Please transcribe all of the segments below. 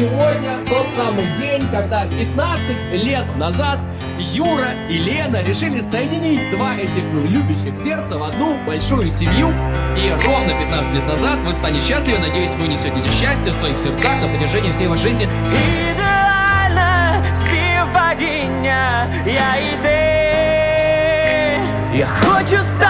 сегодня тот самый день, когда 15 лет назад Юра и Лена решили соединить два этих ну, любящих сердца в одну большую семью. И ровно 15 лет назад вы станете счастливы. Надеюсь, вы несете это счастье в своих сердцах на протяжении всей вашей жизни. Ідеальне співпадіння, я і ти. Я хочу стати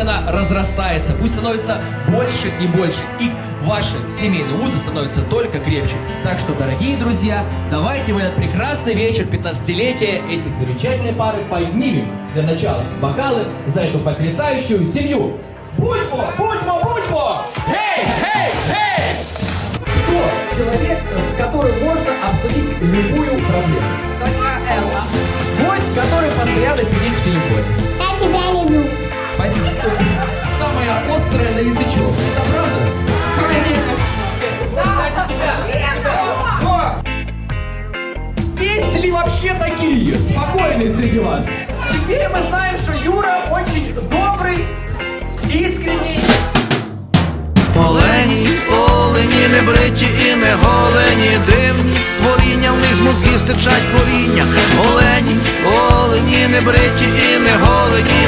она разрастается, пусть становится больше и больше. И ваши семейные узы становятся только крепче. Так что, дорогие друзья, давайте в этот прекрасный вечер 15-летия этих замечательной пары поднимем для начала бокалы за эту потрясающую семью. Будьмо, будьмо, будьмо! вообще такие спокойные среди вас? Теперь мы знаем, что Юра очень добрый, искренний. Олені, олені, не бриті і не голені, дивні створіння, в них з мозгів стичать коріння. Олені, олені, не бриті і не голені.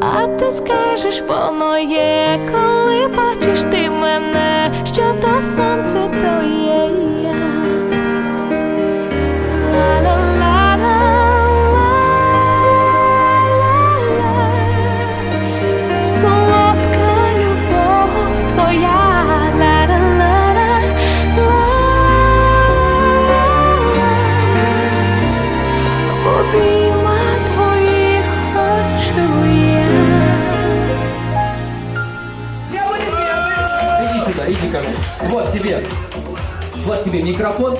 а ти скажеш, воно є, коли бачиш ти мене, що то сонце то є тебе микрофон.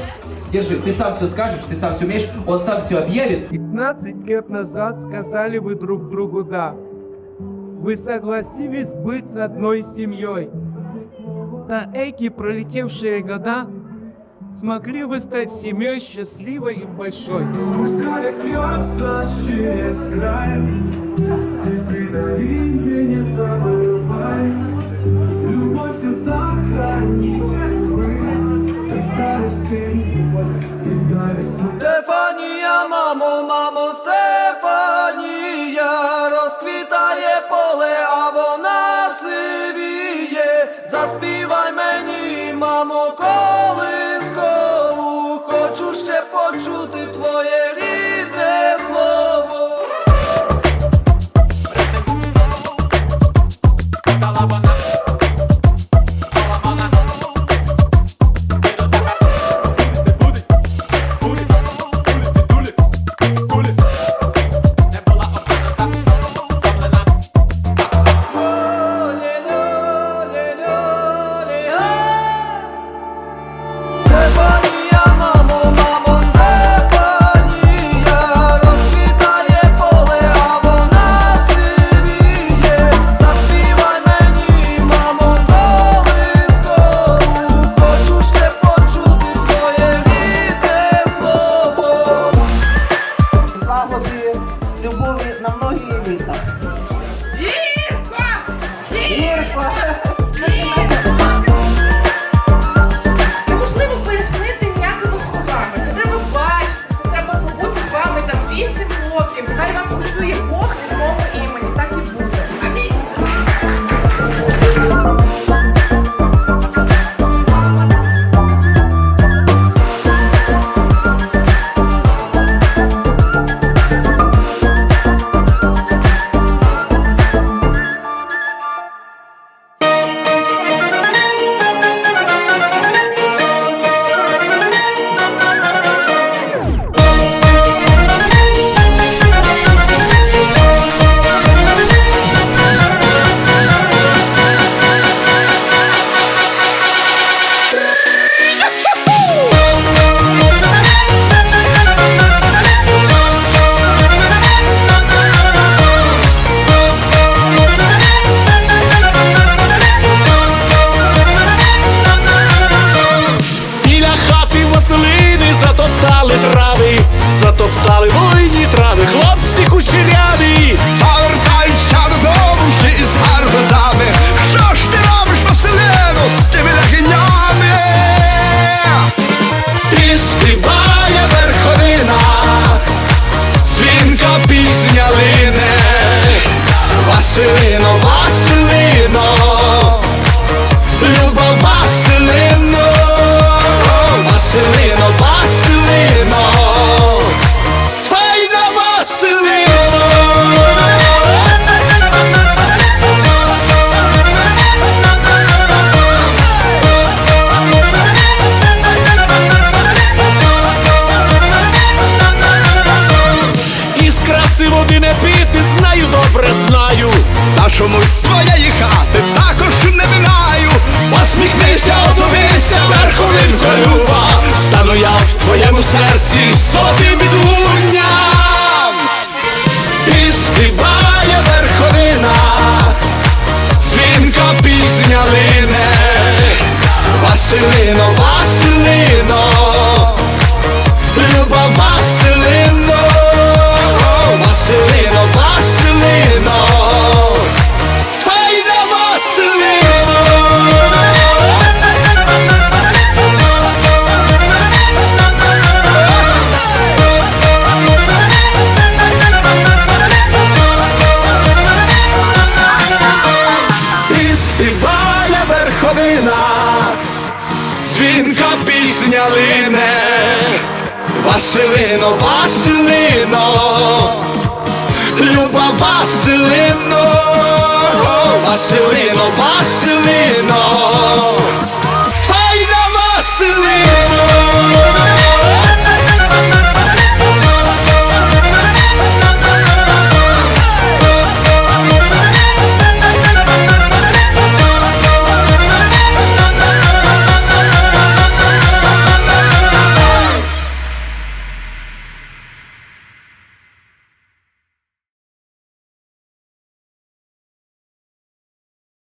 Держи, ты сам все скажешь, ты сам все умеешь, он сам все объявит. 15 лет назад сказали вы друг другу «да». Вы согласились быть с одной семьей. За эти пролетевшие года смогли вы стать семьей счастливой и большой. Пусть радость льется через край Цветы дари мне, не забывай Любовь в сердцах и до топтали воїні трави, хлопці кучеряві, повертайся додому всі з reality vacilino, vacilino, vacilino.